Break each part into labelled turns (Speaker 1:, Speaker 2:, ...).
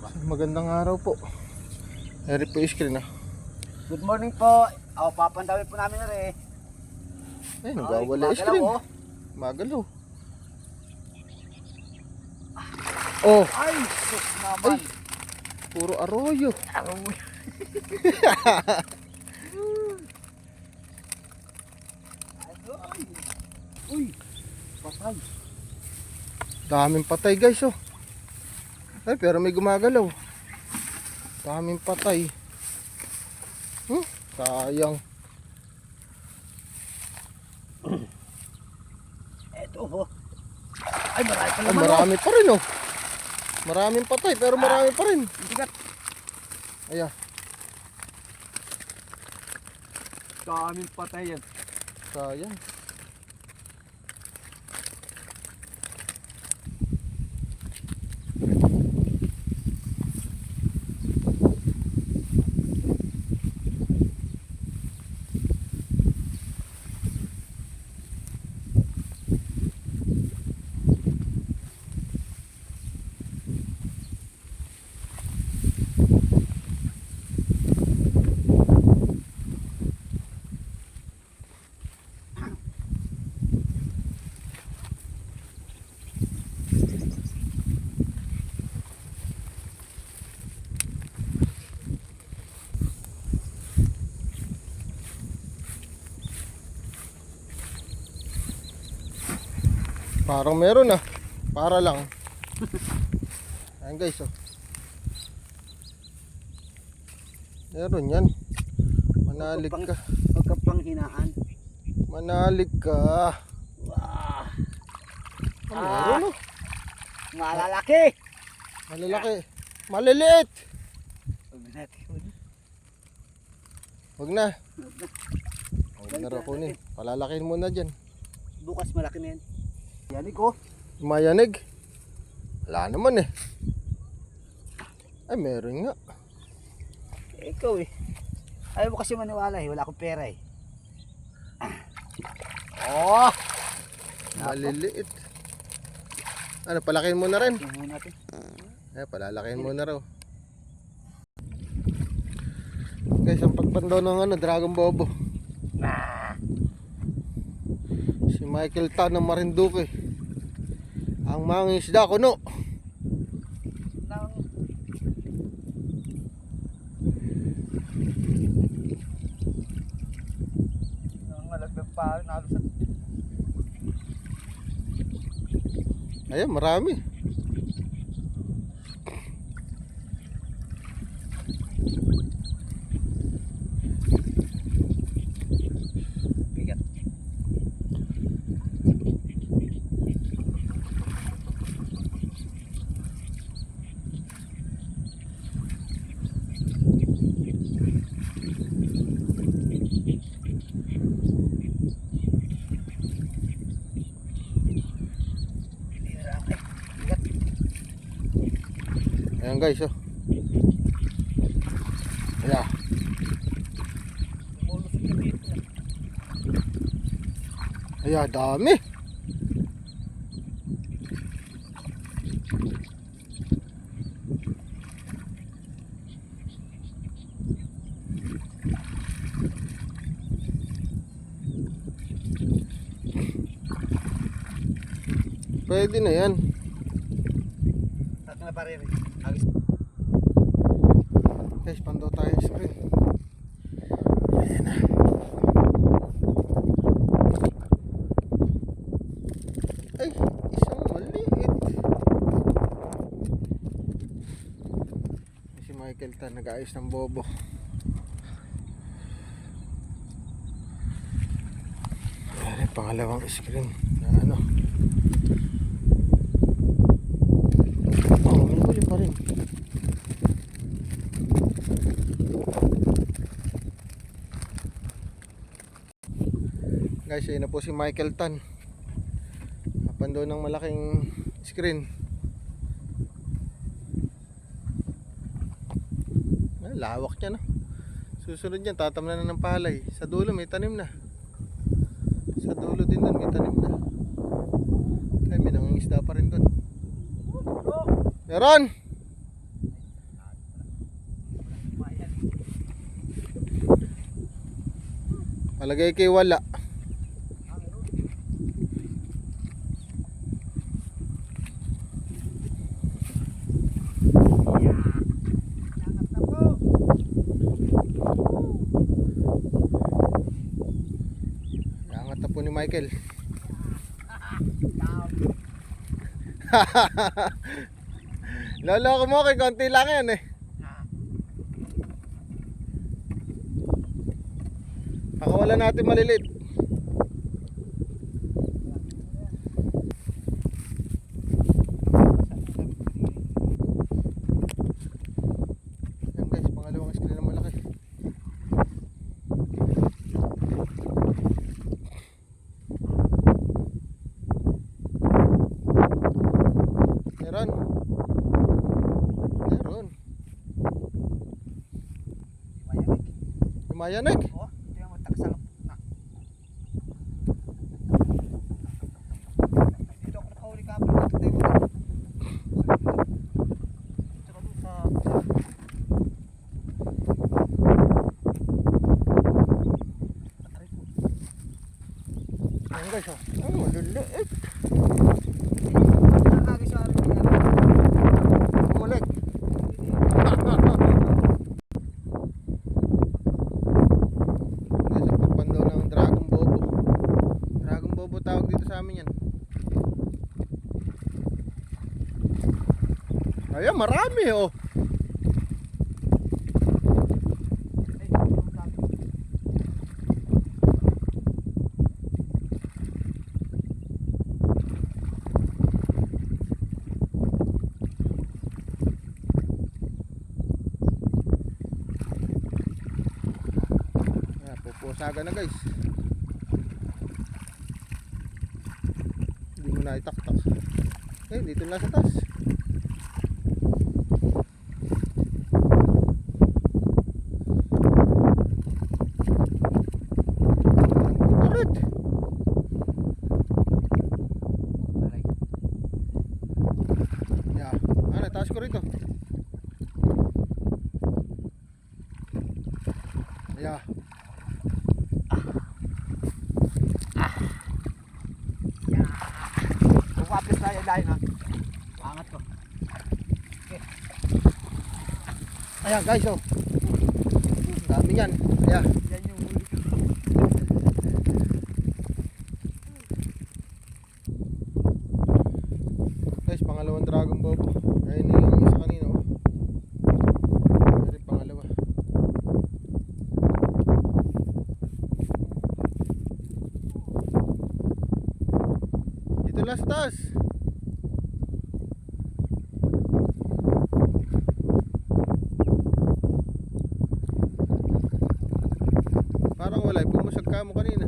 Speaker 1: Magandang araw po. Eri po yung screen ah.
Speaker 2: Good morning po. Ako, papandawin po namin na rin.
Speaker 1: Ay, nagwawala yung screen. Magalaw. Oh,
Speaker 2: Ay, sus naman.
Speaker 1: puro arroyo.
Speaker 2: Aroy. Uy, patay.
Speaker 1: Daming patay guys oh. Ay, pero may gumagalaw. Daming patay. Hmm, sayang.
Speaker 2: Eto po. Ay, marami pa
Speaker 1: Ah,
Speaker 2: naman.
Speaker 1: marami pa rin oh. Maraming patay pero marami pa rin.
Speaker 2: oh. Bigat.
Speaker 1: Ayan,
Speaker 2: Daming patay yan.
Speaker 1: sayang. Parang meron ah. Para lang. Ayan guys oh. Meron yan. Manalig ka.
Speaker 2: Pagkapanghinaan.
Speaker 1: Manalig ka.
Speaker 2: Wah.
Speaker 1: Ah, meron oh.
Speaker 2: Malalaki.
Speaker 1: Malalaki. Maliliit.
Speaker 2: Huwag natin.
Speaker 1: Huwag na. Huwag na raw kunin. Palalakin mo na dyan.
Speaker 2: Bukas malaki na yan. Yanig ko.
Speaker 1: Mayanig. Wala naman eh. Ay, meron nga.
Speaker 2: Eh, ikaw eh. Ayaw mo kasi maniwala eh. Wala akong pera eh. Oh!
Speaker 1: Maliliit. Ano, palakin mo na rin.
Speaker 2: Tingnan natin.
Speaker 1: Eh, palalakin mo na raw. Guys, ang pagpando ng ano, Dragon Bobo. Si Michael Tan ng Marinduque. Ang mga isda kuno. Ayan, marami.
Speaker 2: Bigat. Bigat.
Speaker 1: Guys, oh.
Speaker 2: Dito.
Speaker 1: Ayan, dami. Pwede na yan.
Speaker 2: Tatlo na parere.
Speaker 1: Guys, pando tayo sa. Ayan na. Ay, isang maliit. Si Michael Tan nag-ayos ng bobo. Ayan, pangalawang screen. guys ayun na po si Michael Tan. Napando ng malaking screen. Ah, lawak niya no? Susunod yan tatamnan na ng palay. Sa dulo may tanim na. Sa dulo din doon may tanim na. Ay may nangangisda pa rin doon. Meron! Palagay kay wala. Michael. Lolo ko mo kay konti lang yan eh. Pakawala natin malilit. Yan guys, pangalawang screen na malaki. Meron. Meron.
Speaker 2: Mayanig.
Speaker 1: Lumayanig.
Speaker 2: Oh, ito yung magtakasal. Na. Dito ako nakahuli ka pa. Dito tayo. Tsaka doon sa...
Speaker 1: Ayan guys, oh. Oh, maliliit.
Speaker 2: Nakakagay sa akin niya.
Speaker 1: Umulik. Guys, ang pagpandaw ng Dragon Bobo. Dragon Bobo tawag dito sa amin yan. Ayan, marami oh. Pupusagan na guys. Hindi mo na itaktak. Eh, dito na sa taas. Ulit.
Speaker 2: Aray.
Speaker 1: Yeah. Ano, taas ko rito. Yeah.
Speaker 2: Bumapis na yung layo na. Angat ko.
Speaker 1: Ayan guys, oh. Dami yan. Yeah.
Speaker 2: Yan yung huli ko.
Speaker 1: Guys, pangalawang Dragon Bobo. Ayun na yung isa kanina, oh. Ayun yung pangalawa. Taas. Parang wala, bumusag ka mo kanina.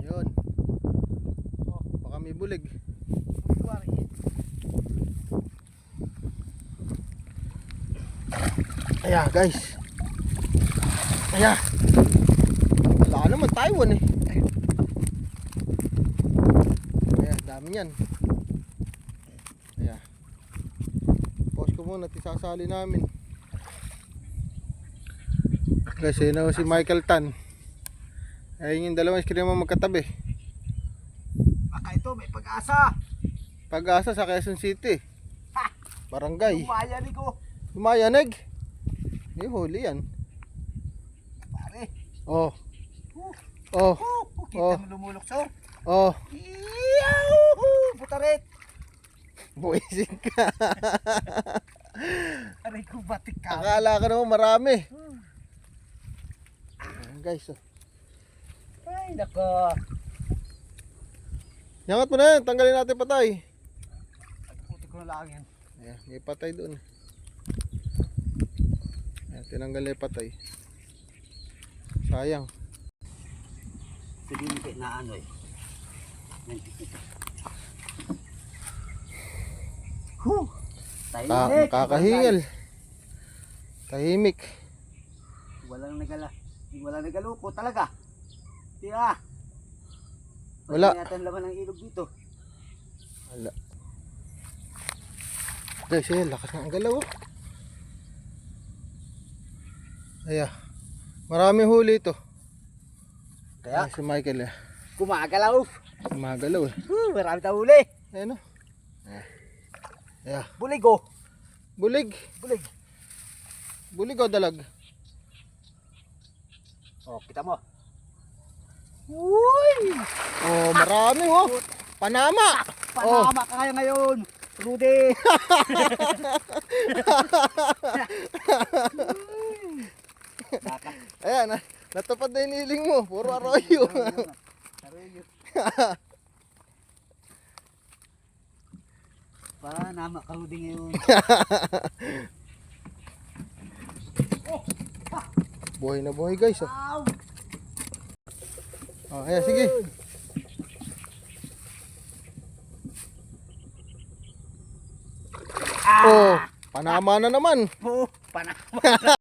Speaker 1: Ayun. Oh, baka may bulig. Ayan guys. Ayan. Wala naman Taiwan eh. Ayan, dami yan. Ayan. Pause ko muna, tisasali namin. Guys, yun na si Michael Tan. Ayun yung dalawang mo magkatabi.
Speaker 2: Baka ito, may pag-asa.
Speaker 1: Pag-asa sa Quezon City.
Speaker 2: Ha!
Speaker 1: Barangay.
Speaker 2: Lumaya ni ko.
Speaker 1: Lumayanig. May huli yan.
Speaker 2: Pare.
Speaker 1: Oh. Oh.
Speaker 2: uh, kita
Speaker 1: Oh.
Speaker 2: mo lumulokso.
Speaker 1: Oh.
Speaker 2: Iyaw! Butaret.
Speaker 1: Buisit ka.
Speaker 2: Aray ko, batik ka.
Speaker 1: Akala ka naman marami. Ayan, guys. Oh.
Speaker 2: Ay, nako.
Speaker 1: Yangat mo na yan. Tanggalin natin patay.
Speaker 2: Puti ko na lang yan.
Speaker 1: Ayan, may patay doon. Tinanggal na patay. Sayang.
Speaker 2: Ko na ano eh. Huh! Tahimik.
Speaker 1: kakahingal. Tahimik.
Speaker 2: Walang nagala. Walang nagaluko talaga. Tira.
Speaker 1: Wala.
Speaker 2: Wala ang laman ng ilog dito.
Speaker 1: Wala. Guys, ayan, lakas ang galaw. oh. Ayan. Marami huli ito.
Speaker 2: Kaya,
Speaker 1: Ayan si Michael eh.
Speaker 2: gumagalaw.
Speaker 1: Magalaw eh.
Speaker 2: Uh, marami tayong huli.
Speaker 1: Ayan o. Ayan.
Speaker 2: Bulig oh.
Speaker 1: Bulig.
Speaker 2: Bulig.
Speaker 1: Bulig o dalag.
Speaker 2: Oh, kita mo. Uy!
Speaker 1: Oh, marami oh. Panama.
Speaker 2: Panama ka kaya ngayon. Rudy.
Speaker 1: Ayan, na, natupad na yung hiling mo. Puro arroyo.
Speaker 2: Arroyo. Panama ka Rudy ngayon.
Speaker 1: buhay na buhay guys. Oh. Oh, ayan, sige.
Speaker 2: Ah!
Speaker 1: Oh, Panama na naman.
Speaker 2: Oh, Panama.